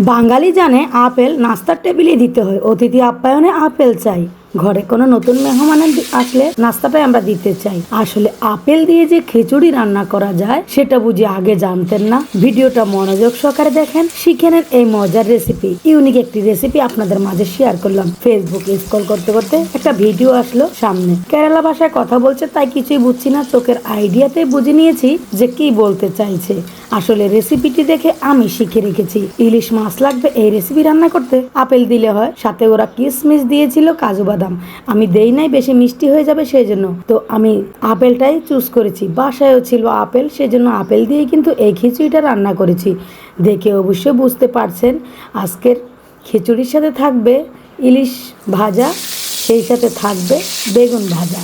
বাঙালি জানে আপেল নাস্তার টেবিলে দিতে হয়। অতিথি আপ্যায়নে আপেল চাই। ঘরে কোনো নতুন মেহমান আসলে নাস্তাটাই আমরা দিতে চাই। আসলে আপেল দিয়ে যে খিচুড়ি রান্না করা যায়, সেটা বুঝি আগে জানতেন না। ভিডিওটা মনোযোগ সহকারে দেখেন, শিখে নেন এই মজার রেসিপি ইউনিক একটি রেসিপি আপনাদের মাঝে শেয়ার করলাম। ফেসবুক স্ক্রল করতে করতে একটা ভিডিও আসলো সামনে। কেরালা ভাষায় কথা বলছে, তাই কিছুই বুঝছি না। চোখের আইডিয়াতে বুঝে নিয়েছি যে কি বলতে চাইছে। আসলে রেসিপিটি দেখে আমি শিখে রেখেছি। ইলিশ মাছ লাগবে, এই রেসিপি রান্না করতে। আপেল দিলে হয়, সাথে ওরা কিশমিশ দিয়েছিল, কাজু আমি দেই নাই, বেশি মিষ্টি হয়ে যাবে সেই জন্য তো আমি আপেলটাই চুজ করেছি। বাসায়ও ছিল আপেল, সেজন্য আপেল দিয়েই কিন্তু এই খিচুড়িটা রান্না করেছি। দেখে অবশ্যই বুঝতে পারছেন, আজকের খিচুড়ির সাথে থাকবে ইলিশ ভাজা, সেই সাথে থাকবে বেগুন ভাজা।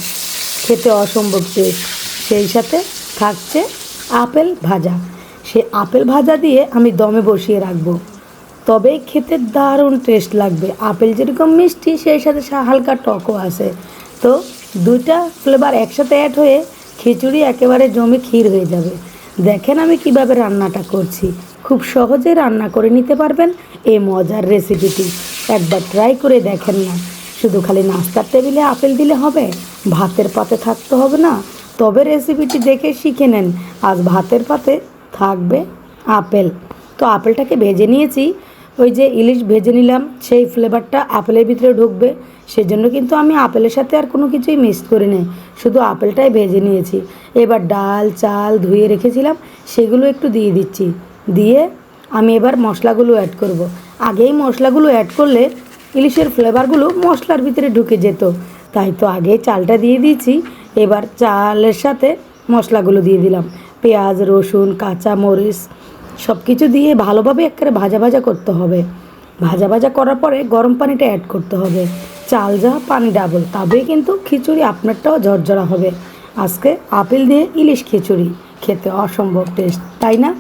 খেতে অসম্ভব টেস্ট। সেই সাথে থাকছে আপেল ভাজা। সে আপেল ভাজা দিয়ে আমি দমে বসিয়ে রাখব। তবেই খেতে দারুণ টেস্ট লাগবে। আপেল যেরকম মিষ্টি, সেই সাথে হালকা টকও আছে। তো দুইটা ফ্লেভার একসাথে অ্যাড হয়ে খিচুড়ি একেবারে জমে ক্ষীর হয়ে যাবে। দেখেন আমি কীভাবে রান্নাটা করছি। খুব সহজে রান্না করে নিতে পারবেন এই মজার রেসিপিটি একবার ট্রাই করে দেখেন না। শুধু খালি নাস্তার টেবিলে আপেল দিলে হবে? ভাতের পাতে থাকতে হবে না? তবে রেসিপিটি দেখে শিখে নেন। আজ ভাতের পাতে থাকবে আপেল। তো আপেলটাকে ভেজে নিয়েছি। ওই যে ইলিশ ভেজে নিলাম, সেই ফ্লেভারটা আপেলের ভিতরে ঢুকবে, সেজন্য কিন্তু আমি আপেলের সাথে আর কোনো কিছুই মিক্স করি নাই, শুধু আপেলটাই ভেজে নিয়েছি এবার ডাল, চাল ধুয়ে রেখেছিলাম, সেগুলো একটু দিয়ে দিচ্ছি, দিয়ে আমি এবার মশলাগুলো অ্যাড করব। আগেই মশলাগুলো অ্যাড করলে ইলিশের ফ্লেভারগুলো মশলার ভিতরে ঢুকে যেত, তাই তো আগে চালটা দিয়ে দিয়েছি, এবার চালের সাথে মশলাগুলো দিয়ে দিলাম পেঁয়াজ, রসুন কাঁচা মরিচ সব কিছু দিয়ে ভালোভাবে একবারে ভাজা ভাজা করতে হবে। ভাজা ভাজা করার পরে গরম পানিটা অ্যাড করতে হবে। চাল যা পানি ডাবল তবেই কিন্তু খিচুড়ি আপনারটাও ঝরঝরা হবে। আজকে আপেল দিয়ে ইলিশ খিচুড়ি, খেতে অসম্ভব টেস্ট তাই না?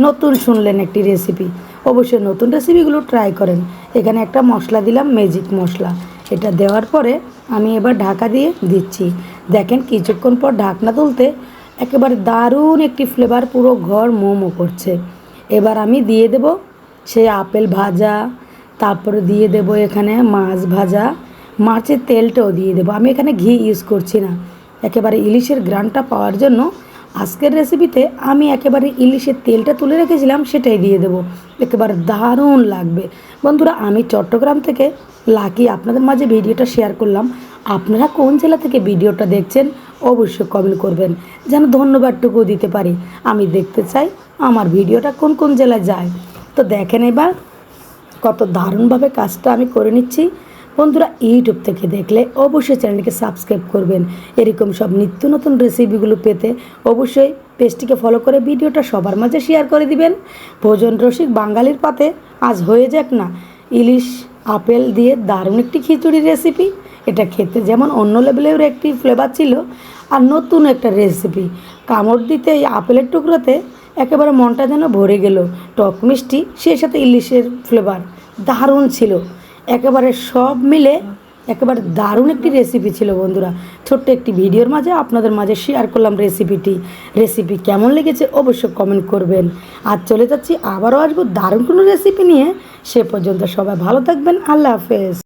নতুন শুনলেন একটি রেসিপি অবশ্যই নতুন রেসিপিগুলো ট্রাই করেন। এখানে একটা মশলা দিলাম ম্যাজিক মশলা। এটা দেওয়ার পরে আমি এবার ঢাকা দিয়ে দিচ্ছি। দেখেন কিছুক্ষণ পর ঢাকনা তুলতে একেবারে দারুণ একটি ফ্লেভার পুরো ঘর মোমো করছে। এবার আমি দিয়ে দেব সেই আপেল ভাজা, তারপরে দিয়ে দেব এখানে মাছ ভাজা। মাছের তেলটাও দিয়ে দেবো। আমি এখানে ঘি ইউজ করছি না। একেবারে ইলিশের গ্রানটা পাওয়ার জন্য আজকের রেসিপিতে আমি একেবারে ইলিশের তেলটা তুলে রেখেছিলাম, সেটাই দিয়ে দেবো। একেবারে দারুণ লাগবে। বন্ধুরা, আমি চট্টগ্রাম থেকে লাকি আপনাদের মাঝে ভিডিওটা শেয়ার করলাম। আপনারা কোন জেলা থেকে ভিডিওটা দেখছেন অবশ্যই কমেন্ট করবেন, যেন ধন্যবাদটুকু দিতে পারি। আমি দেখতে চাই আমার ভিডিওটা কোন কোন জেলায় যায়। তো দেখেন এবার কত দারুণভাবে কাজটা আমি করে নিচ্ছি। বন্ধুরা ইউটিউব থেকে দেখলে অবশ্যই চ্যানেলটিকে সাবস্ক্রাইব করবেন। এরকম সব নিত্য নতুন রেসিপিগুলো পেতে অবশ্যই পেজটিকে ফলো করে ভিডিওটা সবার মাঝে শেয়ার করে দিবেন। ভোজন রসিক বাঙালির পাতে আজ হয়ে যাক না। ইলিশ, আপেল দিয়ে দারুণ একটি খিচুড়ি রেসিপি এটা খেতে। যেমন অন্য লেভেলের একটি ফ্লেভার ছিল আর নতুন একটা রেসিপি কামড় দিতে এই আপেলের টুকরোতে একেবারে মনটা যেন ভরে গেল। টক মিষ্টি, সেই সাথে ইলিশের ফ্লেভার দারুণ ছিল। একেবারে সব মিলে একেবারে দারুণ একটি রেসিপি ছিল বন্ধুরা। ছোট্ট একটি ভিডিওর মাঝে আপনাদের মাঝে শেয়ার করলাম রেসিপিটি রেসিপি কেমন লেগেছে অবশ্যই কমেন্ট করবেন। আর চলে যাচ্ছি, আবারও আসব দারুণ কোনো রেসিপি নিয়ে। সে পর্যন্ত সবাই ভালো থাকবেন। আল্লাহ হাফেজ।